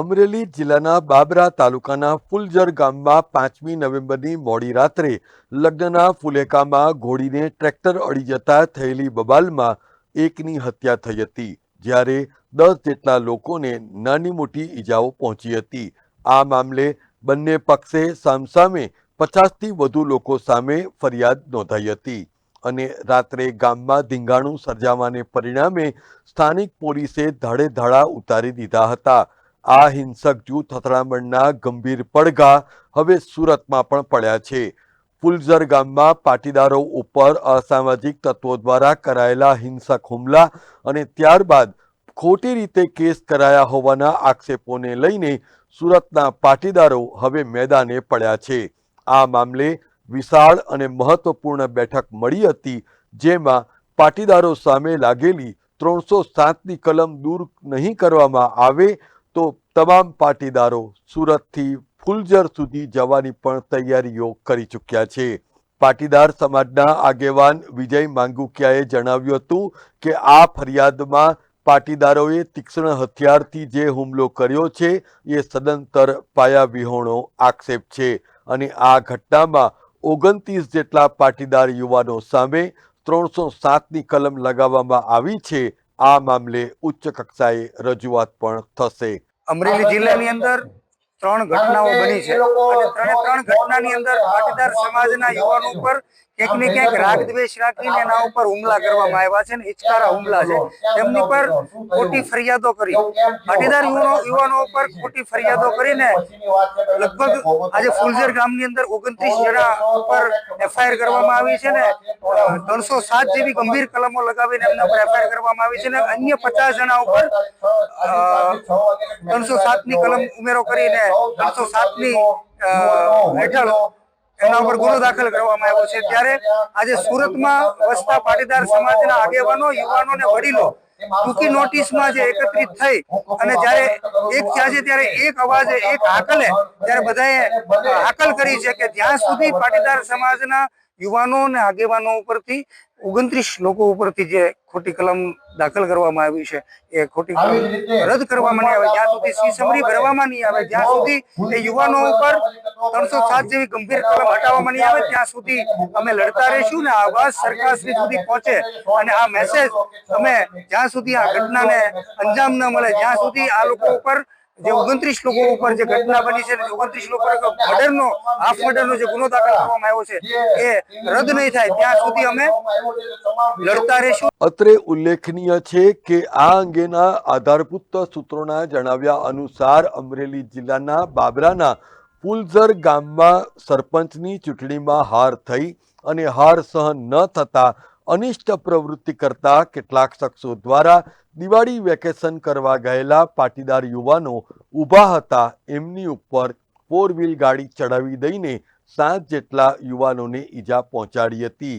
અમરેલી જિલ્લાના બાબરા તાલુકાના ફુલજર ગામમાં પાંચમી નવેમ્બરની મોડી રાત્રે લગ્નના ફુલેકામાં ઘોડીને ટ્રેક્ટર અડી જતા થયેલી બબાલમાં એકની હત્યા થઈ હતી, જ્યારે દસ જેટલા લોકોને નાની મોટી ઈજાઓ પહોંચી હતી. આ મામલે બંને પક્ષે સામસામે પચાસથી વધુ લોકો સામે ફરિયાદ નોંધાઈ હતી. અને રાત્રે ગામમાં ધીંગાણું સર્જાવાને પરિણામે સ્થાનિક પોલીસે ધડેધડા ઉતારી દીધા હતા. આ હિંસક જૂથ અથડામણના ગંભીર પડઘા હવે સુરતમાં પણ પડ્યા છે. ફુલઝર ગામમાં પાટીદારો ઉપર અસામાજિક તત્વો દ્વારા કરાયેલા હિંસક હુમલા અને ત્યારબાદ ખોટી રીતે કેસ કરાયા હોવાના આક્ષેપોને લઈને સુરતના પાટીદારો હવે મેદાને પડ્યા છે. આ મામલે વિશાળ અને મહત્વપૂર્ણ બેઠક મળી હતી, જેમાં પાટીદારો સામે લાગેલી ત્રણસો સાતની કલમ દૂર નહીં કરવામાં આવે તો તમામ પાટીદારો સુરતથી ફુલજર સુધી જવાની પણ તૈયારીઓ કરી ચૂક્યા છે. પાટીદાર સમાજના આગેવાન વિજય માંગુકિયાએ જણાવ્યું હતું કે આ ફરિયાદમાં પાટીદારોએ તીક્ષ્ણ હથિયારથી જે હુમલો કર્યો છે એ સદંતર પાયાવિહોણો આક્ષેપ છે અને આ ઘટનામાં ઓગણત્રીસ જેટલા પાટીદાર યુવાનો સામે ત્રણસો સાતની કલમ લગાવવામાં આવી છે. આ મામલે ઉચ્ચ કક્ષાએ રજૂઆત પણ થશે. અમરેલી જિલ્લાની અંદર ત્રણ ઘટનાઓ બની છે. અને ત્રણે ત્રણ ઘટનાની અંદર પાટીદાર સમાજના યુવાનો ઉપર ક્યાંક ને ક્યાંક રાગ દ્વેષ રાખીને એના ઉપર હુમલા કરવામાં આવ્યા છે ને ઇચકારા હુમલા છે. તેમની પર ખોટી ફરિયાદો કરી. પાટીદાર યુવાનો યુવાનો ઉપર ખોટી ફરિયાદો કરીને લગભગ આજે ફુલઝર ગામની અંદર ઓગણત્રીસ જણા ઉપર એફઆઈઆર કરવામાં આવી છે ને ત્રણસો સાત જેવી ગંભીર કલમો લગાવીને એમના પર એફઆઈઆર કરવામાં આવી છે ને અન્ય પચાસ જણા ઉપર ત્રણસો સાતની કલમ ઉમેરો કરીને ત્રણસો ને નોટિસમાં જે એકત્રિત થઈ અને જ્યારે એક થયા એક અવાજે, એક હાકલે ત્યારે બધાએ હાકલ કરી છે કે જ્યાં સુધી પાટીદાર સમાજના યુવાનો અને આગેવાનો ઉપરથી, ઓગણત્રીસ લોકો ઉપરથી જે ખોટી કલમ દાખલ કરવામાં આવી છે. એ ખોટી કલમ રદ કરવામાં નહીં આવે. જ્યાં સુધી સી સમરી ભરવામાં નહીં આવે જ્યાં સુધી એ યુવાનો ઉપર ત્રણસો સાત જેવી ગંભીર કલમ હટાવવામાં નહીં આવે ત્યાં સુધી અમે લડતા રહીશું ને આ વાત સરકારશ્રી સુધી પહોંચે. અને આ મેસેજ અમે જ્યાં સુધી આ ઘટનાને અંજામ ન મળે જ્યાં સુધી આ લોકો ઉપર જે ઓગણત્રીસ લોકો ઉપર જે ઘટના બની છે ઓગણત્રીસ લોકો મર્ડરનો હાફ મર્ડરનો જે ગુનો દાખલ કરવામાં આવ્યો છે એ રદ નહીં થાય. ત્યાં સુધી અમે લડતા રહીશું. અત્રે ઉલ્લેખનીય છે કે આ અંગેના આધારભૂત સૂત્રોના જણાવ્યા અનુસાર અમરેલી જિલ્લાના બાબરાના પુલઝર ગામમાં સરપંચની ચૂંટણીમાં હાર થઈ અને હાર સહન ન થતા અનિષ્ટ પ્રવૃત્તિ કરતા કેટલાક શખ્સો દ્વારા દિવાળી વેકેશન કરવા ગયેલા પાટીદાર યુવાનો ઊભા હતા. એમની ઉપર ફોર વ્હીલ ગાડી ચડાવી દઈને સાત જેટલા યુવાનોને ઈજા પહોંચાડી હતી.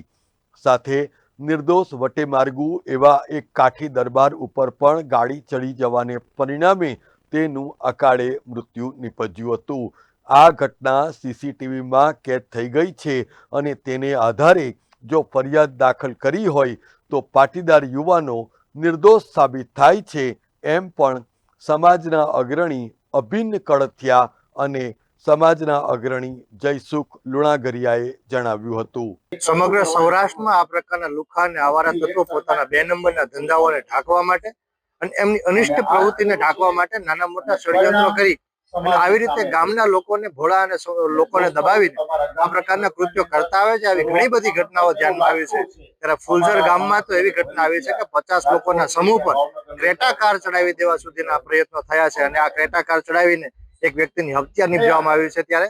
સાથે નિર્દોષ વટેમાર્ગુ એવા એક કાઠી દરબાર ઉપર પણ ગાડી ચડી જવાને પરિણામે તેનું અકાળે મૃત્યુ નિપજ્યું હતું. આ ઘટના સીસીટીવીમાં કેદ થઈ ગઈ છે અને તેને આધારે જો ફરિયાદ દાખલ કરી હોય તો પાટીદાર યુવાનો નિર્દોષ સાબિત થાય છે એમ પણ સમાજના અગ્રણી અભિન્ન કળથિયા અને સમાજના અગ્રણી જયસુખ લુણાગરિયાએ જણાવ્યું હતું. સમગ્ર સૌરાષ્ટ્રમાં આ પ્રકારના લુખા અને આવારા તત્વો પોતાના બે નંબરના ધંધાઓને ઢાંકવા માટે અને એમની અનિષ્ટ પ્રવૃત્તિને ઢાંકવા માટે નાના મોટા ષડયંત્રો કરી આવી રીતે ગામના લોકોને ભોળા અને લોકોને દબાવીને આ પ્રકારના કૃત્યો કરતા આવે છે. આવી ઘણી બધી ઘટનાઓ ધ્યાનમાં આવી છે. ત્યારે ફુલઝર ગામમાં તો એવી ઘટના આવી છે કે પચાસ લોકોના સમૂહ પર ક્રેટા કાર ચડાવી દેવા સુધીના પ્રયત્નો થયા છે અને આ ક્રેટા કાર ચડાવીને એક વ્યક્તિની હત્યા નિપજાવવામાં આવી છે ત્યારે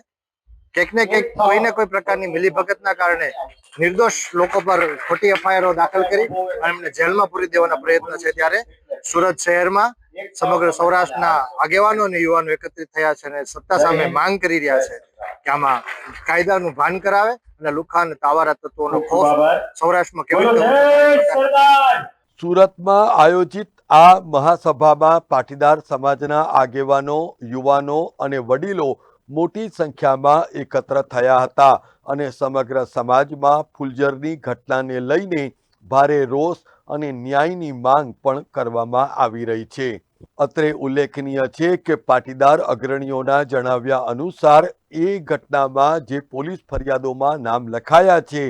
ક્યાંક ને ક્યાંક કોઈને કોઈ પ્રકારની મિલીભગતના કારણે નિર્દોષ લોકો પર ખોટી એફઆઈઆરઓ દાખલ કરી અને એમને જેલમાં પૂરી દેવાના પ્રયત્ન છે ત્યારે સુરત શહેરમાં સમગ્ર સૌરાષ્ટ્રના આગેવાનો અને યુવાનો એકત્રિત થયા છે અને સત્તા સામે માંગ કરી રહ્યા છે કે આમાં કાયદાનું ભાન કરાવે અને લુખા અને તાવારા તત્વોનો ખોફ સૌરાષ્ટ્રમાં કેવી રીતે સુરતમાં આયોજિત આ મહાસભામાં પાટીદાર સમાજના આગેવાનો યુવાનો અને વડીલો મોટી સંખ્યામાં એકત્ર થયા હતા અને સમગ્ર સમાજમાં ફુલજરની ઘટનાને લઈને ભારે રોષ અને ન્યાયની માંગ પણ કરવામાં આવી રહી છે. અત્રે ઉલ્લેખનીય છે કે પાટીદાર અગ્રણીઓના જણાવ્યા અનુસાર, એ ઘટનામાં જે પોલીસ ફરિયાદોમાં નામ લખાયા છે,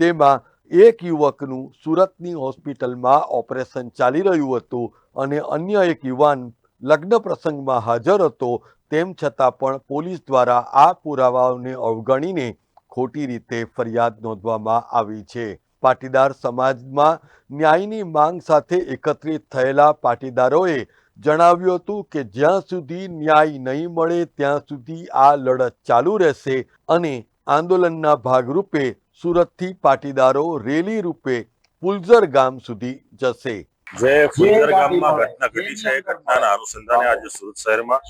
તેમાં એક યુવકનું સુરતની હોસ્પિટલમાં ઓપરેશન ચાલી રહ્યું હતું અને અન્ય એક યુવાન લગ્ન પ્રસંગમાં હાજર હતો. તેમ છતાં પણ પોલીસ દ્વારા આ પુરાવાઓને અવગણીને ખોટી રીતે ફરિયાદ નોંધવામાં આવી છે. પાટીદાર સમાજમાં ન્યાયની માંગ સાથે એકત્રિત થયેલા પાટીદારોએ જણાવ્યું હતું કે જ્યાં સુધી ન્યાય નહીં મળે ત્યાં સુધી આ લડત ચાલુ રહેશે અને આંદોલનના ભાગરૂપે સુરતથી પાટીદારો રેલી રૂપે પુલઝર ગામ સુધી જશે. જે ફુલઝર ગામમાં ઘટના ઘટી છે એ ઘટનાના અનુસંધાને આજે સુરત શહેરમાં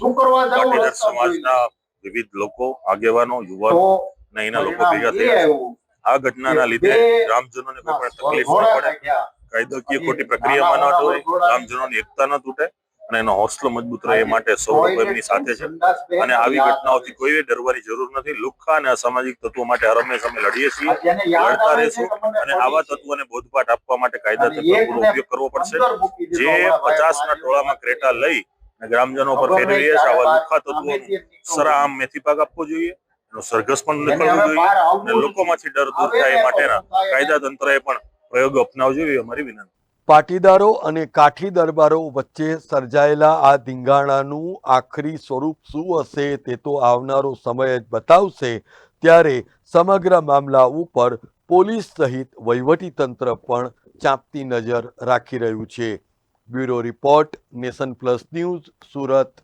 પાટીદાર સમાજના વિવિધ લોકો આગેવાનો યુવાનો અને લોકો ભેગા થયા. આ ઘટનાના લીધે ગ્રામજનોને કોઈ પણ તકલીફ ન પડે. કાયદાકીય ખોટી પ્રક્રિયામાં ન હોય ગ્રામજનોની એકતા ન તૂટે. અને એનો હોસલો મજબૂત રહે એ માટે સૌ એમની સાથે છે. અને આવી ઘટનાઓથી કોઈ ડરવાની જરૂર નથી. લુખ્ખા અને અસામાજિક તત્વો માટે હરમેશ અમે લડીએ છીએ લડતા રહેશું અને આવા તત્વોને બોધપાઠ આપવા માટે કાયદા તત્વોનો ઉપયોગ કરવો પડશે. જે પચાસના ટોળામાં ક્રેટા લઈ અને ગ્રામજનો પર ફેરવી રહ્યા છે. આવા લુખ્ખા તત્વોનું સરામ મેથી પાક આપવો જોઈએ એનો સરઘસ પણ નીકળવું જોઈએ અને લોકોમાંથી ડર દૂર થાય એ માટેના કાયદા તંત્રએ પણ પ્રયોગો અપનાવજો જોઈએ અમારી વિનંતી. પાટીદારો અને કાઠી દરબારો વચ્ચે સર્જાયેલા આ ધીંગાણાનું આખરી સ્વરૂપ શું હશે તે તો આવનારો સમય જ બતાવશે. ત્યારે સમગ્ર મામલા ઉપર પોલીસ સહિત વહીવટીતંત્ર પણ ચાંપતી નજર રાખી રહ્યું છે. Bureau report nation plus news Surat.